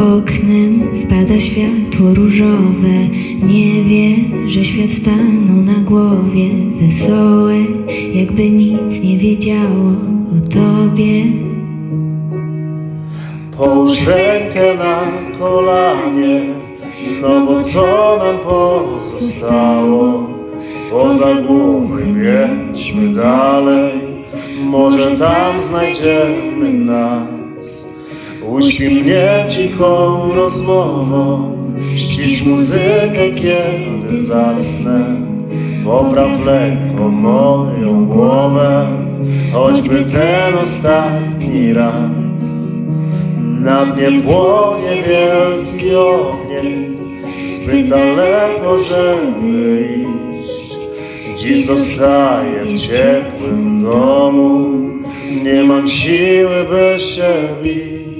Oknem wpada światło różowe. Nie wie, że świat stanął na głowie. Wesołe, jakby nic nie wiedziało o tobie. Połóż rękę na kolanie, no bo co nam pozostało? Poza głuchym jedźmy dalej, może tam znajdziemy nas. Uśpij mnie cichą rozmową, ścisz muzykę, kiedy zasnę. Popraw lekko moją głowę, choćby ten ostatni raz. Na dnie płonie wielki ogień, zbyt daleko, żeby iść. Dziś zostaję w ciepłym domu, nie mam siły, by się bić.